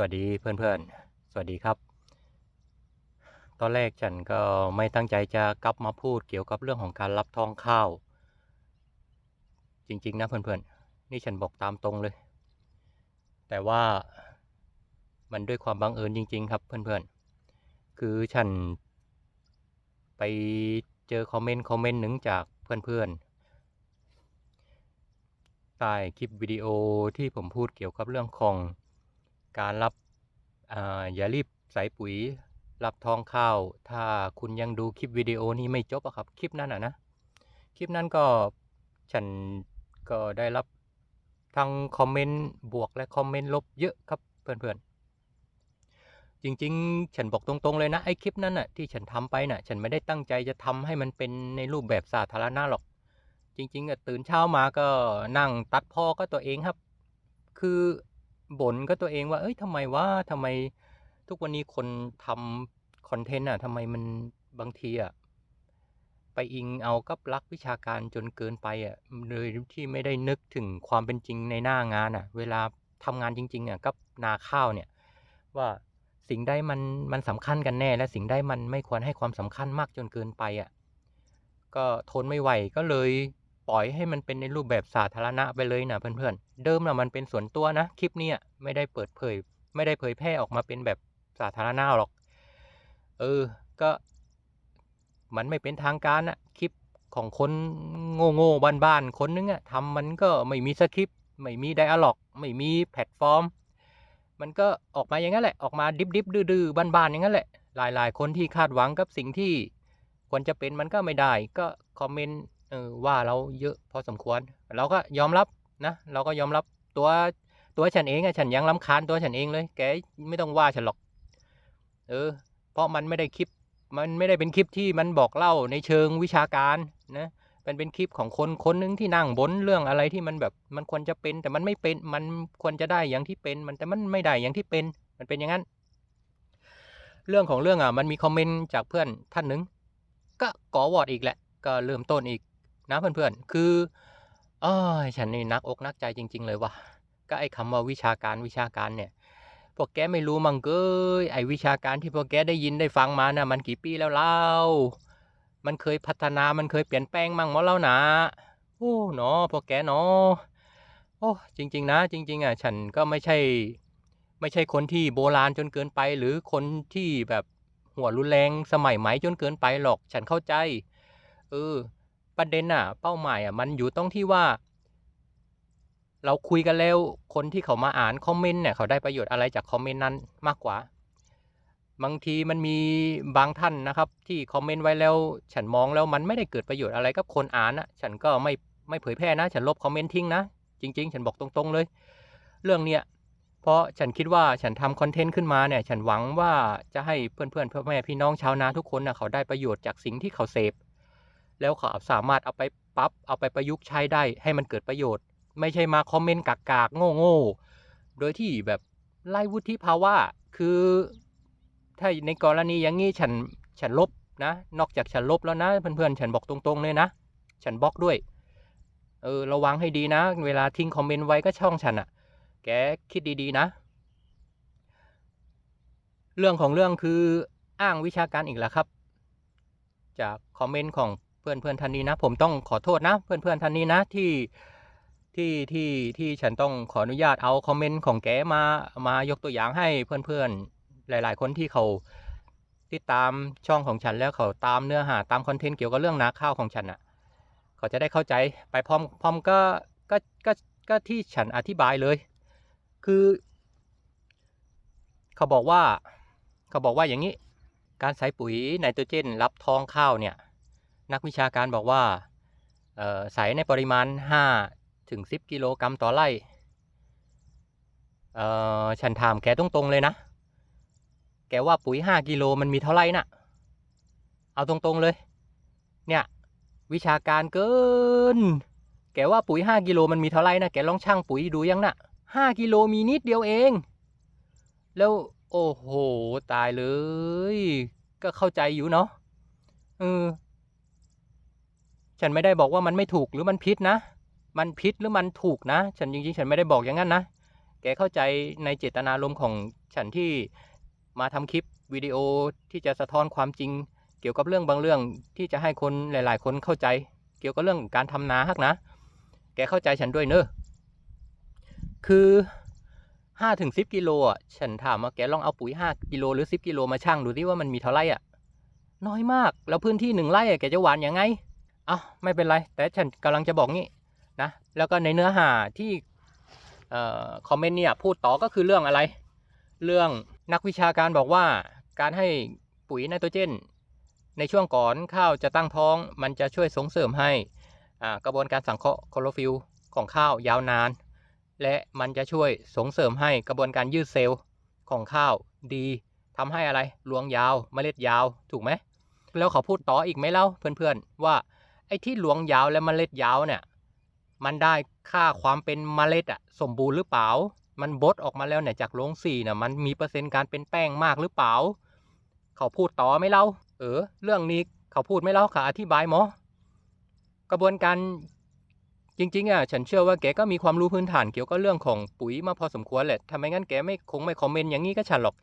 วัสดีเพื่อนๆ สวัสดีครับ ตอนแรกฉันก็ไม่ตั้งใจจะกลับมาพูดเกี่ยวกับเรื่องของการรับทองข้าว จริงๆนะเพื่อนๆ นี่ฉันบอกตามตรงเลย แต่ว่ามันด้วยความบังเอิญจริง ๆ ครับเพื่อนๆ คือฉันไปเจอคอมเมนต์คอมเมนต์หนึ่งจากเพื่อนๆใต้คลิปวิดีโอที่ผมพูดเกี่ยวกับเรื่องของ การรับอย่ารีบใส่ปุ๋ย รับทองข้าว ถ้าคุณยังดูคลิปวิดีโอนี้ไม่จบอะครับ คลิปนั้นอะนะ คลิปนั้นก็ฉันก็ได้รับทั้งคอมเมนต์บวกและคอมเมนต์ลบเยอะครับเพื่อนๆ จริงๆ ฉันบอกตรงๆเลยนะไอ้คลิปนั้นน่ะที่ฉันทำไปน่ะ ฉันไม่ได้ตั้งใจจะทำให้มันเป็นในรูปแบบสาธารณะหรอก จริงๆอะตื่นเช้ามาก็นั่งตัดพอก็ตัวเองครับ คือ บ่นก็ตัวเองว่า เอ้ยทำไมว่าทำไมทุกวันนี้คนทำคอนเทนต์อะทำไมมันบางทีอะไปอิงเอากับลักวิชาการจนเกินไปอะเลยที่ไม่ได้นึกถึงความเป็นจริงในหน้างานอะ เวลาทำงานจริง ๆอะกับนาข้าวเนี่ย ว่าสิ่งใดมันมันสำคัญกันแน่ และสิ่งใดมันไม่ควรให้ความสำคัญมากจนเกินไปอะก็ทนไม่ไหวก็เลย ปล่อยให้มันเป็นในรูปแบบสาธารณะไปเลยนะเพื่อนๆ เดิมนะมันเป็นส่วนตัวนะ คลิปเนี้ยไม่ได้เปิดเผย ไม่ได้เผยแพร่ออกมาเป็นแบบสาธารณะหรอก เออ ก็ มันไม่เป็นทางการอะคลิปของคนโง่โง่บ้านบ้านๆคนนึงอะทำมันก็ไม่มีสคริปต์ไม่มีไดอะล็อก ไม่มีแพลตฟอร์ม มันก็ออกมาอย่างนั้นแหละ ออกมาดิบดิบดื้อดื้อบ้านๆอย่างนั้นแหละหลายหลายๆ คนที่คาดหวังกับสิ่งที่ควรจะเป็นมันก็ไม่ได้ ก็คอมเมนต์ เออว่าเราเยอะพอสมควร เราก็ยอมรับนะเราก็ยอมรับตัวตัวฉันเองอะฉันยังรำคาญตัวฉันเองเลย แกไม่ต้องว่าฉันหรอก เออ เพราะมันไม่ได้คลิป มันไม่ได้เป็นคลิปที่มันบอกเล่าในเชิงวิชาการนะมันเป็นคลิปของคนคนหนึงที่นั่งบนเรื่องอะไรที่มันแบบมันควรจะเป็น แต่มันไม่เป็นมันควรจะได้อย่างที่เป็น มันแต่มันไม่ได้อย่างที่เป็น มันเป็นอย่างนั้น เรื่องของเรื่องอะมันมีคอมเมนต์จากเพื่อนท่านหนึ่งก็ก่อวอร์ดอีกแหละ ก็เริ่มต้นอีก นะเพื่อนๆ คือเอ้ยฉันนี่นักอกนักใจจริง ๆ เลยว่ะ ก็ไอ้คำว่าวิชาการวิชาการเนี่ย พวกแกไม่รู้มั้งเกยไอ้วิชาการที่พวกแกได้ยินได้ฟังมาน่ะมันกี่ปีแล้วเล่า มันเคยพัฒนา มันเคยเปลี่ยนแปลงมั่งมั้งแล้วนะ โอ้เนาะพวกแกเนาะโอ้จริง ๆ นะ จริง ๆอะฉันก็ไม่ใช่ ไม่ใช่คนที่โบราณจนเกินไป หรือคนที่แบบหัวรุนแรงสมัยใหม่จนเกินไปหรอก ฉันเข้าใจ เออ ประเด็นอะเป้าหมายอะมันอยู่ตรงที่ว่า เราคุยกันแล้วคนที่เขามาอ่านคอมเมนต์เนี่ยเขาได้ประโยชน์อะไรจากคอมเมนต์นั้นมากกว่า บางทีมันมีบางท่านนะครับ ที่คอมเมนต์ไว้แล้ว ฉันมองแล้วมันไม่ได้เกิดประโยชน์อะไรกับคนอ่านนะฉันก็ไม่ไม่เผยแพร่นะ ฉันลบคอมเมนต์ทิ้งนะจริง ๆ ฉันบอกตรงๆเลย เรื่องเนี้ยเพราะฉันคิดว่าฉันทำคอนเทนต์ขึ้นมาเนี่ย ฉันหวังว่าจะให้เพื่อนๆพ่อแม่พี่น้องชาวนาทุกคนนะเขาได้ประโยชน์จากสิ่งที่เขาเสพ แล้วเขาสามารถเอาไปปรับเอาไปประยุกต์ใช้ได้ให้มันเกิดประโยชน์ ไม่ใช่มาคอมเมนต์กากๆโง่ๆโดยที่แบบไล่วุฒิภาวะคือ ถ้าในกรณีอย่างนี้ฉันฉันลบนะ นอกจากฉันลบแล้วนะ เพื่อนๆ ฉันบอกตรงๆเลยนะ ฉันบล็อกด้วย เออระวังให้ดีนะ เวลาทิ้งคอมเมนต์ไว้ก็ช่องฉันอะ่ะ แกคิดดีๆนะ เรื่องของเรื่องคืออ้างวิชาการอีกแล้วครับ จากคอมเมนต์ของ พื่อนเพื่อนๆท่านนี้นะ ผมต้องขอโทษนะ เพื่อนเพื่อนๆท่านนี้นะที่ที่ที่ที่ฉันต้องขออนุญาตเอาคอมเมนต์ของแกมามายกตัวอย่างให้เพื่อนๆหลาย ๆ คนที่เขาติดตามช่องของฉันแล้วเขาตามเนื้อหาตามคอนเทนต์เกี่ยวกับเรื่องนาข้าวของฉันอะ เขาจะได้เข้าใจไปพร้อมพร้อมก็ก็ก็ก็ที่ฉันอธิบายเลย คือเขาบอกว่า เขาบอกว่าอย่างนี้ การใส่ปุ๋ยไนโตรเจนรับท้องข้าวเนี่ย นักวิชาการบอกว่าใส่ในปริมาณ 5 ถึง 10 กิโลกรัมต่อไร่ฉันถามแกตรงๆเลยนะ แกว่าปุ๋ย 5 กิโลมันมีเท่าไหร่น่ะ เอาตรงๆเลย เนี่ย วิชาการเกิน แกว่าปุ๋ย 5 กิโลมันมีเท่าไหร่นะแกลองชั่งปุ๋ยดูยังน่ะ 5 กิโลมีนิดเดียวเอง แล้วโอ้โห ตายเลย ก็เข้าใจอยู่เนาะเออ ฉันไม่ได้บอกว่ามันไม่ถูกหรือมันผิดนะ มันผิดหรือมันถูกนะ ฉันจริงๆ ฉันไม่ได้บอกอย่างนั้นนะ แกเข้าใจในเจตนารมณ์ของฉันที่มาทำคลิปวิดีโอที่จะสะท้อนความจริง เกี่ยวกับเรื่องบางเรื่องที่จะให้คนหลาย ๆ คนเข้าใจ เกี่ยวกับเรื่องการทำนาฮักนะ แกเข้าใจฉันด้วยเนอะคือห้าถึงสิบกิโลอะ ฉันถามว่าแกลองเอาปุ๋ยห้ากิโลหรือสิบกิโลมาชั่งดูที่ว่ามันมีเท่าไรอะ น้อยมาก แล้วพื้นที่หนึ่งไร่อะแกจะหวานยังไง เอะไม่เป็นไร แต่ฉันกำลังจะบอกงี้นะ แล้วก็ในเนื้อหาที่คอมเมนต์เนี่ยพูดต่อก็คือเรื่องอะไร เรื่องนักวิชาการบอกว่าการให้ปุ๋ยไนโตรเจน ในช่วงก่อนข้าวจะตั้งท้อง มันจะช่วยส่งเสริมให้กระบวนการสังเคราะห์คลอโรฟิลของข้าวยาวนาน และมันจะช่วยส่งเสริมให้กระบวนการยืดเซลล์ของข้าวดีทำให้อะไรรวงยาวเมล็ดยาวถูกไหมแล้วเขาพูดต่ออีกไหมเล่าเพื่อนๆว่า ไอ้ที่หลวงยาวและเมล็ดยาวเนี่ยมันได้ค่าความเป็นเมล็ดอะสมบูรณ์หรือเปล่า มันบดออกมาแล้วเนี่ยจากโรงสีเนี่ยมันมีเปอร์เซ็นต์การเป็นแป้งมากหรือเปล่า เขาพูดต่อไหมเล่า เออ เรื่องนี้เขาพูดไหมเล่าเขาอธิบายหมอ กระบวนการจริงๆอะฉันเชื่อว่าแกก็มีความรู้พื้นฐานเกี่ยวกับเรื่องของปุ๋ยมาพอสมควรแหละทำไมงั้นแกไม่คงไม่คอมเมนต์อย่างนี้ก็ฉันหรอก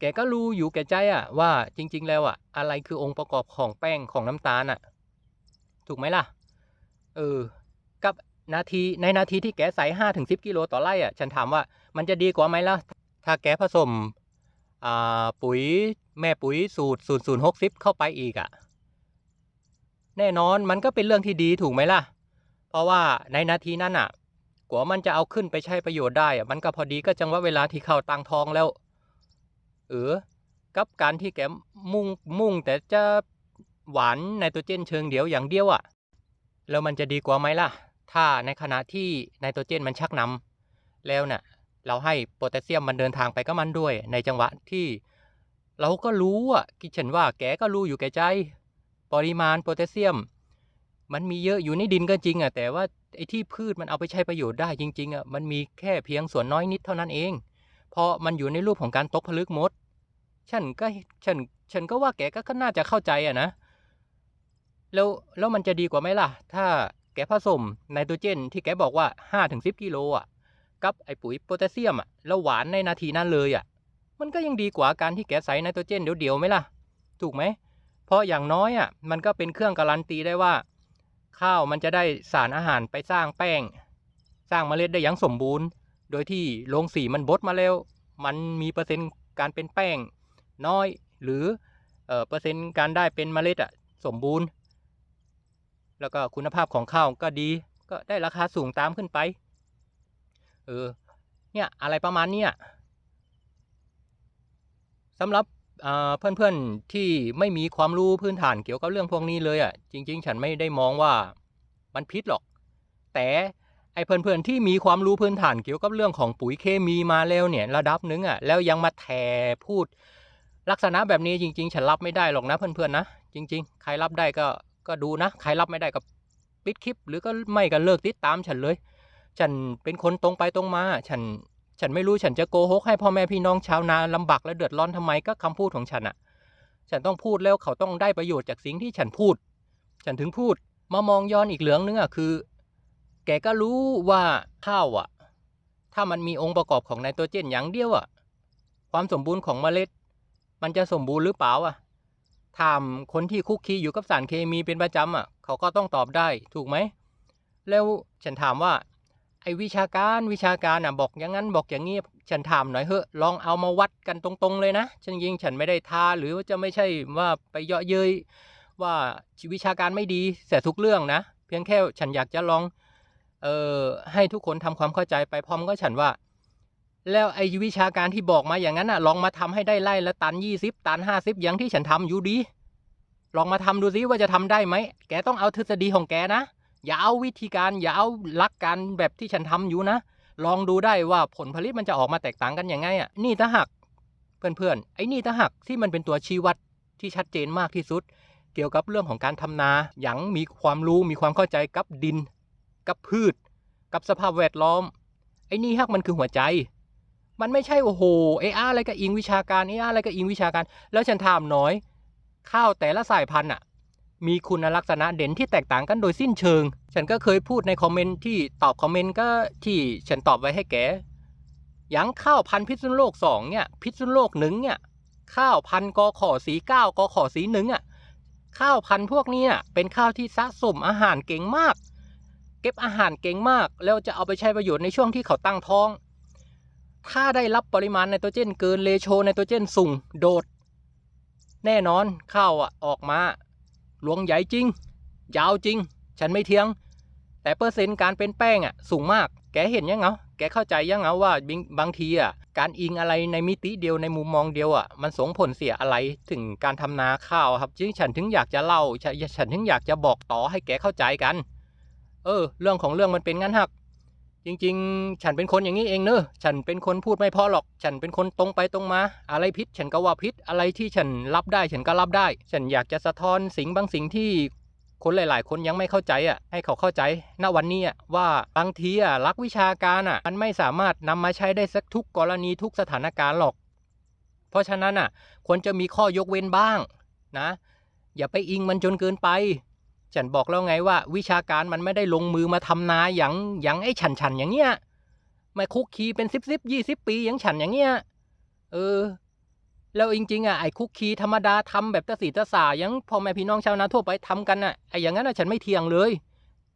แกก็รู้อยู่แก่ใจอะว่าจริง ๆ แล้วอะอะไรคือองค์ประกอบของแป้งของน้ำตาลอะ ถูกไหมล่ะ เออ กับนาทีในนาทีที่แกใส่ห้าถึงสิบกิโลต่อไร่อะ ฉันถามว่ามันจะดีกว่าไหมล่ะ ถ้าแกผสมอ่าปุ๋ยแม่ปุ๋ยสูตรศูนย์ศูนย์หกสิบเข้าไปอีกอะ แน่นอนมันก็เป็นเรื่องที่ดีถูกไหมล่ะ เพราะว่าในนาทีนั้นอะกว่ามันจะเอาขึ้นไปใช้ประโยชน์ได้อะมันก็พอดีก็จังว่าเวลาที่เข้าตังทองแล้ว เออ กับการที่แกมุ่งมุ่งแต่จะ หวานไนโตรเจนเชิงเดียวอย่างเดียวอะ แล้วมันจะดีกว่าไหมล่ะ ถ้าในขณะที่ไนโตรเจนมันชักนำแล้วเนี่ยเราให้โพแทสเซียมมันเดินทางไปก็มันด้วย ในจังหวะที่ เราก็รู้อะคิดฉันว่าแกก็รู้อยู่แก่ใจ ปริมาณโพแทสเซียม มันมีเยอะอยู่ในดินก็จริงอะแต่ว่าไอ้ที่พืชมันเอาไปใช้ประโยชน์ได้จริงๆอะมันมีแค่เพียงส่วนน้อยนิดเท่านั้นเอง เพราะมันอยู่ในรูปของการตกผลึกมดฉันก็ฉันฉันก็ว่าแกก็น่าจะเข้าใจอะนะ แล้วแล้วมันจะดีกว่าไหมล่ะ ถ้าแกผสมไนโตรเจนที่แกบอกว่าห้าถึงสิบกิโลอะกับไอปุ๋ยโพแทสเซียมอะแล้วหวานในนาทีนั้นเลยอะ มันก็ยังดีกว่าการที่แกใส่ไนโตรเจนเดี๋ยวๆไหมล่ะ ถูกไหม เพราะอย่างน้อยอะมันก็เป็นเครื่องการันตีได้ว่า ข้าวมันจะได้สารอาหารไปสร้างแป้ง สร้างเมล็ดได้อย่างสมบูรณ์ โดยที่โรงสีมันบดมาแล้ว มันมีเปอร์เซ็นต์การเป็นแป้ง น้อยหรือเอ่อเปอร์เซ็นต์การได้เป็นเมล็ดอะสมบูรณ์ แล้วก็คุณภาพของข้าวก็ดี ก็ได้ราคาสูงตามขึ้นไป เออ เนี่ยอะไรประมาณเนี้ยสำหรับเพื่อนๆที่ไม่มีความรู้พื้นฐานเกี่ยวกับเรื่องพวกนี้เลยอะ จริง ๆ ฉันไม่ได้มองว่ามันพิษหรอก แต่ไอ้เพื่อนๆที่มีความรู้พื้นฐานเกี่ยวกับเรื่องของปุ๋ยเคมีมาแล้วเนี่ยระดับหนึงอะแล้วยังมาแถพูดลักษณะแบบนี้จริง ๆ ฉันรับไม่ได้หรอกนะเพื่อนๆนะจริง ๆ ใครรับได้ก็ ก็ดูนะ ใครรับไม่ได้ก็ปิดคลิป หรือก็ไม่ก็เลิกติดตามฉันเลย ฉันเป็นคนตรงไปตรงมา ฉัน ฉันไม่รู้ฉันจะโกหกให้พ่อแม่พี่น้องชาวนาลำบากและเดือดร้อนทำไมก็คำพูดของฉันอะฉันต้องพูดแล้วเขาต้องได้ประโยชน์จากสิ่งที่ฉันพูด ฉันถึงพูดมามองย้อนอีกเหลืองนึงอะคือ แกก็รู้ว่าข้าวอะถ้ามันมีองค์ประกอบของไนโตรเจนอย่างเดียวอะความสมบูรณ์ของเมล็ด มันจะสมบูรณ์หรือเปล่าอะ ถามคนที่คุกคีอยู่กับสารเคมีเป็นประจำอะเขาก็ต้องตอบได้ถูกไหม แล้วฉันถามว่า ไอ้วิชาการวิชาการอะบอกอย่างนั้นบอกอย่างนี้ฉันถามหน่อยเถอะลองเอามาวัดกันตรงๆเลยนะฉันยิงฉันไม่ได้ทาหรือว่าจะไม่ใช่ว่าไปเยาะเย้ยว่าวิชาการไม่ดีเสียทุกเรื่องนะ เพียงแค่ฉันอยากจะลองเอ่อให้ทุกคนทำความเข้าใจไปพร้อมก็ฉันว่า แล้วไอ้วิชาการที่บอกมาอย่างนั้นอะ ลองมาทำให้ได้ไล่ละตันยี่สิบตันห้าสิบอย่างที่ฉันทำอยู่ดี ลองมาทำดูซิว่าจะทำได้ไหม แกต้องเอาทฤษฎีของแกนะ อย่าเอาวิธีการอย่าเอาหลักการแบบที่ฉันทำอยู่นะ ลองดูได้ว่าผลผลิตมันจะออกมาแตกต่างกันยังไงอะ นี่ถ้าหักเพื่อนๆ ไอ้นี่ถ้าหักที่มันเป็นตัวชี้วัดที่ชัดเจนมากที่สุด เกี่ยวกับเรื่องของการทำนา อย่างมีความรู้มีความเข้าใจกับดิน กับพืช กับสภาพแวดล้อม ไอ้นี่ฮักมันคือหัวใจ มันไม่ใช่โอ้โหไอ้อะไรก็อิงวิชาการไอ้อะไรก็อิงวิชาการ แล้วฉันถามน้อย ข้าวแต่ละสายพันธุ์อะมีคุณลักษณะเด่นที่แตกต่างกันโดยสิ้นเชิง ฉันก็เคยพูดในคอมเมนต์ที่ตอบคอมเมนต์ก็ที่ฉันตอบไว้ให้แกอย่างข้าวพันธุ์พิษณุโลกสองเนี่ย พิษณุโลกหนึ่งเนี่ยข้าวพันธุ์กอขอสีเก้ากอขอสีหนึ่งอะข้าวพันธุ์พวกนี้เป็นข้าวที่สะสมอาหารเก่งมาก เก็บอาหารเก่งมาก แล้วจะเอาไปใช้ประโยชน์ในช่วงที่เขาตั้งท้อง ถ้าได้รับปริมาณไนโตรเจนเกินเลโชไนโตรเจนสูงโดด แน่นอนข้าวอะออกมา หลวงใหญ่จริง ยาวจริง ฉันไม่เทียง แต่เปอร์เซ็นต์การเป็นแป้งอะสูงมาก แกเห็นยังเหรอแกเข้าใจยังเหรอว่าบางบางทีอะการอิงอะไรในมิติเดียวในมุมมองเดียวอะมันส่งผลเสียอะไรถึงการทำนาข้าวครับจึงฉันถึงอยากจะเล่าฉันฉันถึงอยากจะบอกต่อให้แกเข้าใจกัน เออ เรื่องของเรื่องมันเป็นงั้นฮัก จริง ๆ ฉันเป็นคนอย่างนี้เองเนอะฉันเป็นคนพูดไม่พอหรอก ฉันเป็นคนตรงไปตรงมา อะไรพิษ ฉันก็ว่าพิษ อะไรที่ฉันรับได้ ฉันก็รับได้ ฉันอยากจะสะท้อนสิ่งบางสิ่งที่คนหลาย ๆ คนยังไม่เข้าใจอะ ให้เขาเข้าใจ ณ วันนี้อะว่าบางทีอะลักวิชาการอะ มันไม่สามารถนำมาใช้ได้สักทุกกรณีทุกสถานการณ์หรอก เพราะฉะนั้นอะ ควรจะมีข้อยกเว้นบ้างนะ อย่าไปอิงมันจนเกินไป ฉันบอกแล้วไงว่า วิชาการมันไม่ได้ลงมือมาทำนาอย่างอย่างไอ้ฉันฉันอย่างเงี้ยมาคุกคีเป็นสิบสิบยี่สิบปีอย่างฉันอย่างเงี้ยเออ แล้วจริงๆอะไอ้คุกคีธรรมดาทำแบบตะสีตะสาอย่างพ่อแม่พี่น้องชาวนาทั่วไปทำกันอะไอ้อย่างนั้นอะฉันไม่เทียงเลย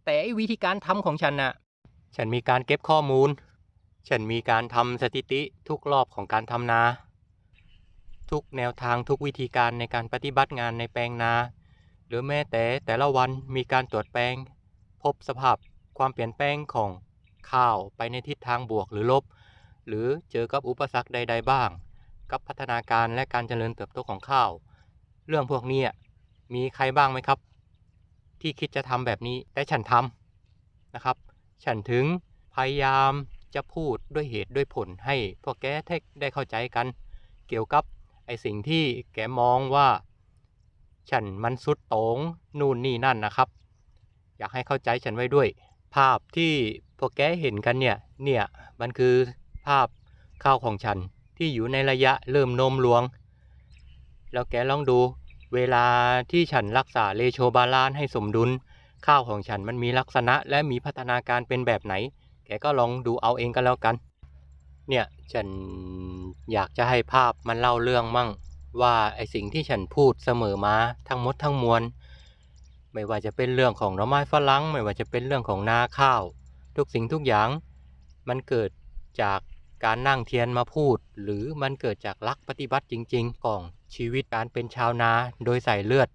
แต่ไอ้วิธีการทำของฉันอะ ฉันมีการเก็บข้อมูล ฉันมีการทำสถิติทุกรอบของการทำนา ทุกแนวทางทุกวิธีการในการปฏิบัติงานในแปลงนา รือแม้แต่แต่ละวันมีการตรวจแปลง พบสภาพความเปลี่ยนแปลงของข้าวไปในทิศทางบวกหรือลบ หรือเจอกับอุปสรรคใด ๆ บ้าง กับพัฒนาการและการเจริญเติบโตของข้าว เรื่องพวกนี้มีใครบ้างไหมครับ ที่คิดจะทำแบบนี้แต่ฉันทำนะครับ ฉันถึงพยายามจะพูดด้วยเหตุด้วยผลให้พวกแกได้เข้าใจกัน เกี่ยวกับไอสิ่งที่แกมองว่า ฉันมันสุดโตงนู่นนี่นั่นนะครับ อยากให้เข้าใจฉันไว้ด้วย ภาพที่พวกแกเห็นกันเนี่ยเนี่ยมันคือภาพข้าวของฉันที่อยู่ในระยะเริ่มโนมหลวง แล้วแกลองดูเวลาที่ฉันรักษาเลโชบาลานให้สมดุล ข้าวของฉันมันมีลักษณะและมีพัฒนาการเป็นแบบไหน แกก็ลองดูเอาเองกันแล้วกัน เนี่ยฉันอยากจะให้ภาพมันเล่าเรื่องมั่ง ว่าไอสิ่งที่ฉันพูดเสมอมาทั้งหมดทั้งมวลไม่ว่าจะเป็นเรื่องของหน่อไม้ฝรั่งไม่ว่าจะเป็นเรื่องของนาข้าว ทุกสิ่งทุกอย่าง มันเกิดจากการนั่งเทียนมาพูด หรือมันเกิดจากลักปฏิบัติจริง ๆ ของชีวิตการเป็นชาวนาโดยใส่เลือด